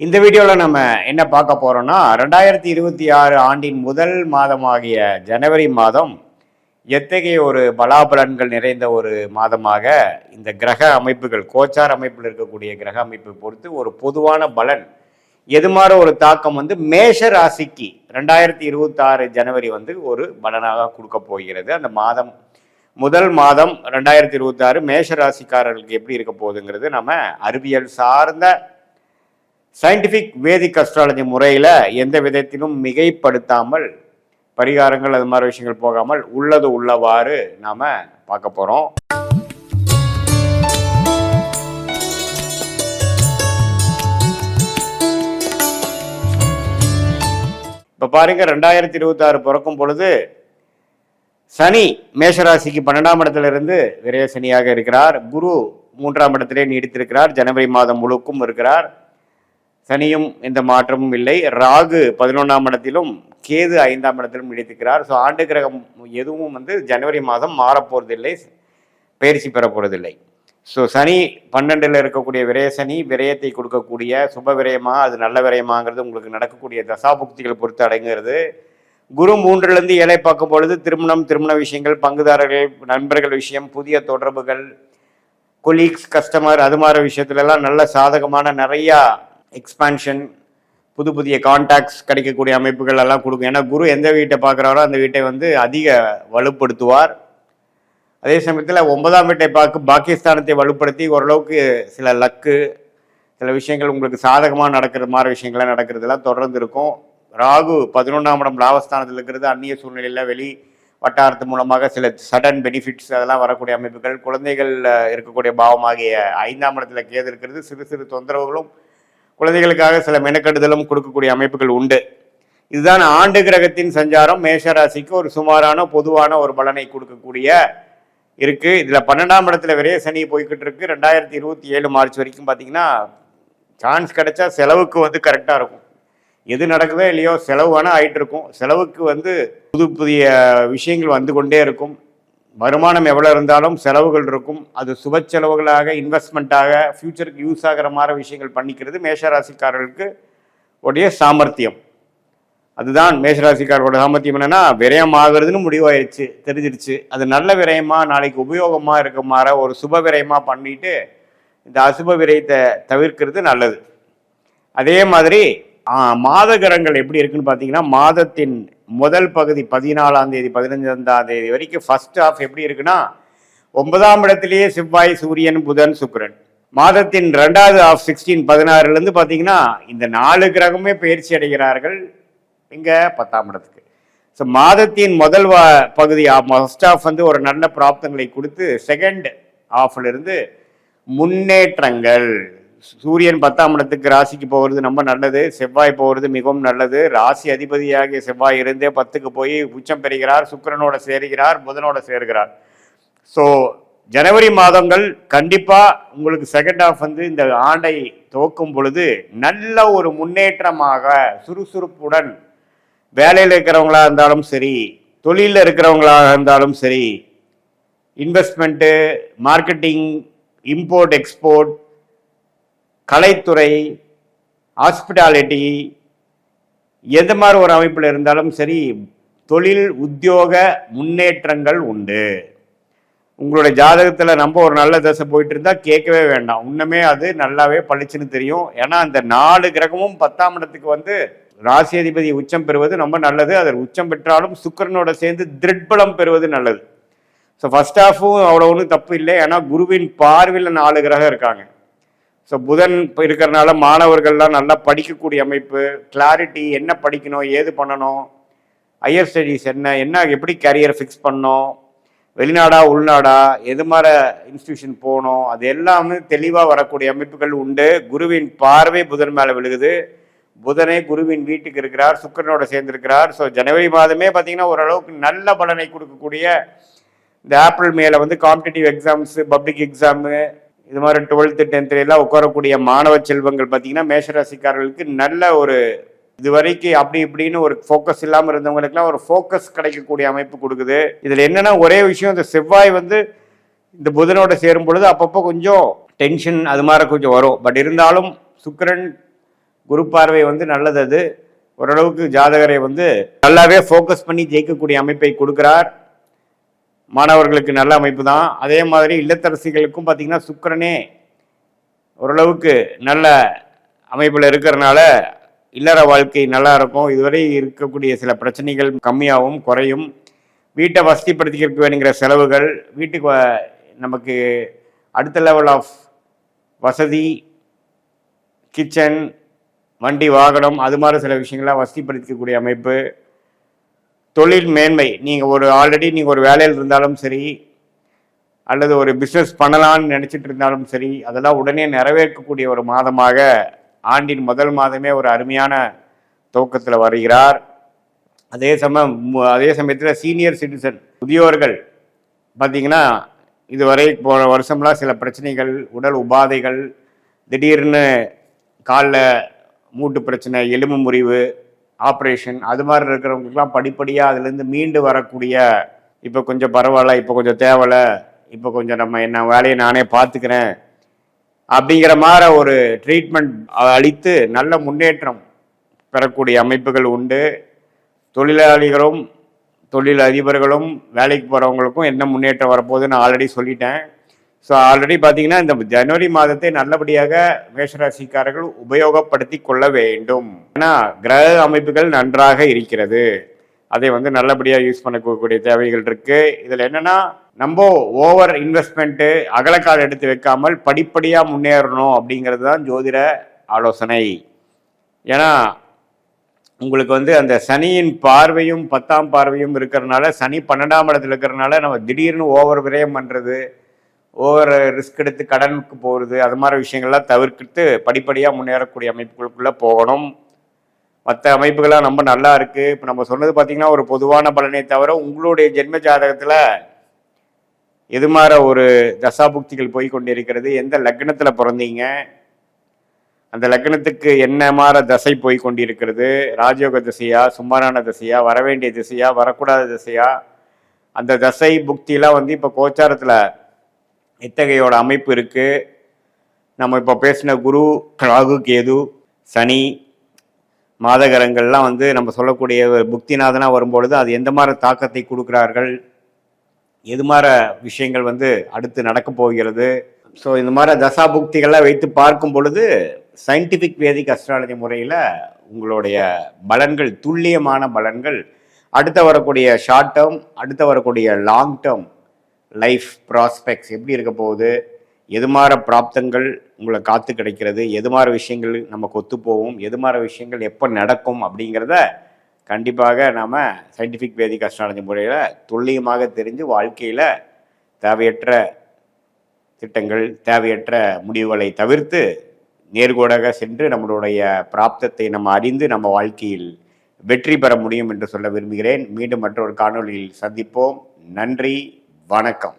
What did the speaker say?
இந்த வீடியோவில் நம்ம என்ன பார்க்க போகிறோம்னா ரெண்டாயிரத்தி இருபத்தி ஆறு ஆண்டின் முதல் மாதமாகிய ஜனவரி மாதம் எத்தகைய ஒரு பலாபலன்கள் நிறைந்த ஒரு மாதமாக இந்த கிரக அமைப்புகள் கோச்சார் அமைப்பில் இருக்கக்கூடிய கிரக அமைப்பை பொறுத்து ஒரு பொதுவான பலன் எது மாதிரி ஒரு தாக்கம் வந்து மேஷ ராசிக்கு ரெண்டாயிரத்தி இருபத்தாறு ஜனவரி வந்து ஒரு பலனாக கொடுக்க போகிறது. அந்த மாதம் முதல் மாதம் ரெண்டாயிரத்தி இருபத்தாறு மேஷ ராசிக்காரர்களுக்கு எப்படி இருக்க போகுதுங்கிறது நம்ம அறிவியல் சார்ந்த சயின்டிஃபிக் வேதிக் அஸ்ட்ராலஜி முறையில் எந்த விதத்திலும் மிகைப்படுத்தாமல் பரிகாரங்கள் அது மாதிரி விஷயங்கள் போகாமல் உள்ளது உள்ளவாறு நாம் பார்க்க போகிறோம் இப்போ பாருங்க ரெண்டாயிரத்தி இருபத்தாறு பிறக்கும் பொழுது சனி மேஷராசிக்கு பன்னெண்டாம் இடத்திலிருந்து இருந்து சனியாக இருக்கிறார். குரு மூன்றாம் இடத்திலே நீடித்திருக்கிறார். ஜனவரி மாதம் முழுக்கும் இருக்கிறார். சனியும் எந்த மாற்றமும் இல்லை. ராகு பதினொன்றாம் இடத்திலும் கேது ஐந்தாம் இடத்திலும் நீடித்திருக்கிறார். ஸோ ஆண்டு கிரகம் எதுவும் வந்து ஜனவரி மாதம் மாறப்போறதில்லை. பயிற்சி பெற போறதில்லை ஸோ சனி பன்னெண்டில் இருக்கக்கூடிய விரய சனி விரயத்தை கொடுக்கக்கூடிய சுப விரயமா அது நல்ல விரயமாங்கிறது உங்களுக்கு நடக்கக்கூடிய தசாபுக்திகளை பொறுத்து அடங்குகிறது. குரு மூன்றிலிருந்து ஏழை பார்க்கும் பொழுது திருமணம் திருமண விஷயங்கள் பங்குதாரர்கள் நண்பர்கள் விஷயம் புதிய தொடர்புகள் கொலீக்ஸ் கஸ்டமர் அது மாதிரி விஷயத்துலலாம் நல்ல சாதகமான நிறையா எக்ஸ்பான்ஷன் புது புதிய கான்டாக்ட்ஸ் கிடைக்கக்கூடிய அமைப்புகள் எல்லாம் கொடுக்கும். ஏன்னா குரு எந்த வீட்டை பார்க்குறாரோ அந்த வீட்டை வந்து அதிக வலுப்படுத்துவார். அதே சமயத்தில் ஒன்பதாம் வீட்டை பார்க்க பாகிஸ்தானத்தை வலுப்படுத்தி ஓரளவுக்கு சில லக்கு சில விஷயங்கள் உங்களுக்கு சாதகமாக நடக்கிற மாதிரி விஷயங்கள்லாம் நடக்கிறதுலாம் தொடர்ந்து இருக்கும். ராகு பதினொன்றாம் இடம் லாபஸ்தானத்தில் இருக்கிறது. அந்நிய சூழ்நிலையில் வெளி வட்டாரத்து மூலமாக சில சடன் பெனிஃபிட்ஸ் அதெல்லாம் வரக்கூடிய அமைப்புகள். குழந்தைகள் இருக்கக்கூடிய பாவமாகிய ஐந்தாம் இடத்துல கேது இருக்கிறது. சிறு சிறு தொந்தரவுகளும் குழந்தைகளுக்காக சில மெனக்கெடுதலும் கொடுக்கக்கூடிய அமைப்புகள் உண்டு. இதுதான் ஆண்டு கிரகத்தின் சஞ்சாரம். மேஷராசிக்கு ஒரு சுமாரான பொதுவான ஒரு பலனை கொடுக்கக்கூடிய இருக்கு. இதுல பன்னெண்டாம் இடத்துல விரைய சனி போய்கிட்டு இருக்கு. ரெண்டாயிரத்தி இருபத்தி ஏழு மார்ச் வரைக்கும் பார்த்தீங்கன்னா சான்ஸ் கிடைச்சா செலவுக்கு வந்து கரெக்டாக இருக்கும். எது நடக்குதோ இல்லையோ செலவு வேணால் ஆயிட்டு இருக்கும். செலவுக்கு வந்து புது புதிய விஷயங்கள் வந்து கொண்டே இருக்கும். வருமானம் எவ்வளோ இருந்தாலும் செலவுகள் இருக்கும். அது சுப செலவுகளாக இன்வெஸ்ட்மெண்ட்டாக ஃப்யூச்சருக்கு யூஸ் ஆகிற மாதிரி விஷயங்கள் பண்ணிக்கிறது மேஷராசிக்காரர்களுக்கு உடைய சாமர்த்தியம். அதுதான் மேஷராசிக்காரோட சாமர்த்தியம் என்னன்னா விரயம் ஆகிறதுன்னு முடிவாயிருச்சு தெரிஞ்சிருச்சு. அது நல்ல விரயமாக நாளைக்கு உபயோகமாக இருக்க மாதிரி ஒரு சுப விரயமாக பண்ணிட்டு இந்த அசுப விரயத்தை தவிர்க்கிறது நல்லது. அதே மாதிரி மாத கிரகங்கள் எப்படி இருக்குன்னு பார்த்தீங்கன்னா மாதத்தின் முதல் பகுதி பதினாலாம் தேதி பதினஞ்சாம் தேதி வரைக்கும் ஃபர்ஸ்ட் ஆஃப் எப்படி இருக்குன்னா ஒன்பதாம் இடத்திலேயே செவ்வாய் சூரியன் புதன் சுக்கரன். மாதத்தின் ரெண்டாவது ஆஃப் சிக்ஸ்டீன் பதினாறுலேருந்து பார்த்தீங்கன்னா இந்த நாலு கிரகமே பயிற்சி அடைகிறார்கள். இங்கே பத்தாம் இடத்துக்கு. ஸோ மாதத்தின் முதல் வா பகுதி ஃபர்ஸ்ட் ஆஃப் வந்து ஒரு நல்ல பிராப்தங்களை கொடுத்து செகண்ட் ஆஃப்லேருந்து முன்னேற்றங்கள். சூரியன் பத்தாம் இடத்துக்கு ராசிக்கு போகிறது ரொம்ப நல்லது. செவ்வாய் போகிறது மிகவும் நல்லது. ராசி அதிபதியாகிய செவ்வாய் இருந்தே பத்துக்கு போய் உச்சம் பெறுகிறார். சுக்கிரனோட சேருகிறார். புதனோட சேருகிறார். ஸோ ஜனவரி மாதங்கள் கண்டிப்பாக உங்களுக்கு செகண்ட் ஆஃப் வந்து இந்த ஆண்டை துவக்கும் பொழுது நல்ல ஒரு முன்னேற்றமாக சுறுசுறுப்புடன் வேலையில் இருக்கிறவங்களா இருந்தாலும் சரி தொழிலில் இருக்கிறவங்களாக இருந்தாலும் சரி இன்வெஸ்ட்மெண்ட்டு மார்க்கெட்டிங் இம்போர்ட் எக்ஸ்போர்ட் கலைத்துறை ஹாஸ்பிட்டாலிட்டி எந்த மாதிரி ஒரு அமைப்பில் இருந்தாலும் சரி தொழில் உத்தியோக முன்னேற்றங்கள் உண்டு. உங்களுடைய ஜாதகத்தில் நம்ம ஒரு நல்ல தசை போயிட்டு இருந்தால் கேட்கவே வேண்டாம். இன்னுமே அது நல்லாவே பளிச்சுன்னு தெரியும். ஏன்னா அந்த நாலு கிரகமும் பத்தாம் இடத்துக்கு வந்து ராசி அதிபதி உச்சம் பெறுவது ரொம்ப நல்லது. அதில் உச்சம் பெற்றாலும் சுக்கரனோட சேர்ந்து திருட்பலம் பெறுவது நல்லது. ஸோ ஃபர்ஸ்ட் ஆஃபும் அவ்வளோ ஒன்றும் தப்பு இல்லை. ஏன்னா குருவின் பார்வையில் நாலு கிரகம் இருக்காங்க. ஸோ புதன் இப்போ இருக்கிறனால மாணவர்கள்லாம் நல்லா படிக்கக்கூடிய அமைப்பு கிளாரிட்டி என்ன படிக்கணும் ஏது பண்ணணும் ஹையர் ஸ்டடீஸ் என்ன என்ன எப்படி கேரியர் ஃபிக்ஸ் பண்ணணும் வெளிநாடா உள்நாடா எது மாதிரி இன்ஸ்டியூஷன் போகணும் அது எல்லாமே தெளிவாக வரக்கூடிய அமைப்புகள் உண்டு. குருவின் பார்வை புதன் மேலே விழுகுது. புதனே குருவின் வீட்டுக்கு இருக்கிறார் சுக்கிரனோட சேர்ந்திருக்கிறார். ஸோ ஜனவரி மாதமே பார்த்தீங்கன்னா ஓரளவுக்கு நல்ல பலனை கொடுக்கக்கூடிய இந்த ஏப்ரல் மேல வந்து காம்படிட்டிவ் எக்ஸாம்ஸு பப்ளிக் எக்ஸாமு இது மாதிரி டுவெல்த்து டென்த்ல எல்லாம் உட்காரக்கூடிய மாணவ செல்வங்கள் பார்த்தீங்கன்னா மேஷராசிக்காரர்களுக்கு நல்ல ஒரு இது வரைக்கும் அப்படி இப்படின்னு ஒரு ஃபோக்கஸ் இல்லாமல் இருந்தவங்களுக்குலாம் ஒரு ஃபோக்கஸ் கிடைக்கக்கூடிய அமைப்பு கொடுக்குது. இதில் என்னென்னா ஒரே விஷயம் இந்த செவ்வாய் வந்து இந்த புதனோட சேரும் பொழுது அப்பப்போ கொஞ்சம் டென்ஷன் அது மாதிரி கொஞ்சம் வரும். பட் இருந்தாலும் சுக்கரன் குரு பார்வை வந்து நல்லது அது. ஓரளவுக்கு ஜாதகரை வந்து நல்லாவே ஃபோக்கஸ் பண்ணி ஜெயிக்கக்கூடிய அமைப்பை கொடுக்கிறார். மாணவர்களுக்கு நல்ல அமைப்பு தான். அதே மாதிரி இல்லத்தரசிகளுக்கும் பார்த்திங்கன்னா சுக்கிரனே ஓரளவுக்கு நல்ல அமைப்பில் இருக்கிறனால இல்லற வாழ்க்கை நல்லா இருக்கும். இதுவரை இருக்கக்கூடிய சில பிரச்சனைகள் கம்மியாகவும் குறையும். வீட்டை வசதிப்படுத்திக்கிறதுக்கு வேணுங்கிற செலவுகள் வீட்டுக்கு நமக்கு அடுத்த லெவல் ஆஃப் வசதி கிச்சன் வண்டி வாகனம் அது மாதிரி சில விஷயங்கள்லாம் வசதிப்படுத்திக்கக்கூடிய அமைப்பு. தொழில் மேன்மை. நீங்கள் ஒரு ஆல்ரெடி நீங்கள் ஒரு வேலையில் இருந்தாலும் சரி அல்லது ஒரு பிஸ்னஸ் பண்ணலாம்னு நினச்சிட்டு இருந்தாலும் சரி அதெல்லாம் உடனே நிறைவேற்கக்கூடிய ஒரு மாதமாக ஆண்டின் முதல் மாதமே ஒரு அருமையான துவக்கத்தில் வருகிறார். அதே சமயம் அதே சமயத்தில் சீனியர் சிட்டிசன் முதியோர்கள் பார்த்தீங்கன்னா இதுவரை போன வருஷம்லாம் சில பிரச்சனைகள் உடல் உபாதைகள் திடீர்னு காலில் மூட்டு பிரச்சனை எலும்பு முறிவு ஆப்ரேஷன் அது மாதிரி இருக்கிறவங்களுக்குலாம் படிப்படியாக அதுலேருந்து மீண்டு வரக்கூடிய இப்போ கொஞ்சம் பரவாயில்ல இப்போ கொஞ்சம் தேவலை இப்போ கொஞ்சம் நம்ம என்ன வேலையை நானே பார்த்துக்கிறேன் அப்படிங்கிற மாதிரி ஒரு ட்ரீட்மெண்ட் அளித்து நல்ல முன்னேற்றம் பெறக்கூடிய அமைப்புகள் உண்டு. தொழிலாளிகளும் தொழில் அதிபர்களும் வேலைக்கு போகிறவங்களுக்கும் என்ன முன்னேற்றம் வரப்போகுதுன்னு ஆல்ரெடி சொல்லிட்டேன். ஸோ ஆல்ரெடி பார்த்தீங்கன்னா இந்த ஜனவரி மாதத்தை நல்லபடியாக மேஷராசிக்காரர்கள் உபயோகப்படுத்தி கொள்ள வேண்டும். ஏன்னா கிரக அமைப்புகள் நன்றாக இருக்கிறது. அதை வந்து நல்லபடியாக யூஸ் பண்ணக்கூடிய தேவைகள் இருக்குது இதில் என்னென்னா நம்ம ஓவர் இன்வெஸ்ட்மெண்ட்டு அகலக்கால் எடுத்து வைக்காமல் படிப்படியாக முன்னேறணும் அப்படிங்கிறது தான் ஜோதிட ஆலோசனை. ஏன்னா உங்களுக்கு வந்து அந்த சனியின் பார்வையும் பத்தாம் பார்வையும் இருக்கிறனால சனி பன்னெண்டாம் இடத்துல இருக்கிறனால நம்ம திடீர்னு ஓவர் விரயம் பண்ணுறது ஓவர் ரிஸ்க் எடுத்து கடனுக்கு போகிறது அது மாதிரி விஷயங்கள்லாம் தவிர்த்து படிப்படியாக முன்னேறக்கூடிய அமைப்புகளுக்குள்ளே போகணும். மற்ற அமைப்புகள்லாம் ரொம்ப நல்லா இருக்குது இப்போ நம்ம சொன்னது பார்த்திங்கன்னா ஒரு பொதுவான பலனை தவிர உங்களுடைய ஜென்ம ஜாதகத்தில் எது மாதிரி ஒரு தசாபுக்திகள் போய் கொண்டிருக்கிறது. எந்த லக்னத்தில் பிறந்தீங்க? அந்த லக்னத்துக்கு என்ன மாற தசை போய் கொண்டிருக்கிறது? ராஜயோக திசையா சுமாரான திசையா வரவேண்டிய திசையா வரக்கூடாத திசையா? அந்த தசை புக்தியெலாம் வந்து இப்போ கோச்சாரத்தில் எத்தகையோட அமைப்பு இருக்கு. நம்ம இப்போ பேசின குரு ராகு கேது சனி மாதகரங்கள்லாம் வந்து நம்ம சொல்லக்கூடிய புக்திநாதனாக வரும்பொழுது அது எந்த மாதிரி தாக்கத்தை கொடுக்குறார்கள்? எது மாதிரி விஷயங்கள் வந்து அடுத்து நடக்க போகிறது? ஸோ இந்த மாதிரி தசா புக்திகள்லாம் வைத்து பார்க்கும் பொழுது சயின்டிஃபிக் வேதிக் அஸ்ட்ராலஜி முறையில் உங்களுடைய பலன்கள் துல்லியமான பலன்கள் அடுத்த வரக்கூடிய ஷார்ட் டேர்ம் அடுத்த வரக்கூடிய லாங் டேர்ம் லைஃப் ப்ராஸ்பெக்ட்ஸ் எப்படி இருக்க போகுது? எது மாதிரி பிராப்தங்கள் உங்களை காத்து கிடைக்கிறது? எது மாதிரி விஷயங்கள் நமக்கு ஒத்து போகும்? எது மாதிரி விஷயங்கள் எப்போ நடக்கும் அப்படிங்கிறத கண்டிப்பாக நாம் சயின்டிஃபிக் வேதிக் அஸ்ட்ராலஜி முறையில் துல்லியமாக தெரிஞ்சு வாழ்க்கையில் தேவையற்ற திட்டங்கள் தேவையற்ற முடிவுகளை தவிர்த்து நேர்கோடாக சென்று நம்மளுடைய பிராப்தத்தை நம்ம அறிந்து நம்ம வாழ்க்கையில் வெற்றி பெற முடியும் என்று சொல்ல விரும்புகிறேன். மீண்டும் மற்றொரு காணொளியில் சந்திப்போம். நன்றி. வணக்கம்.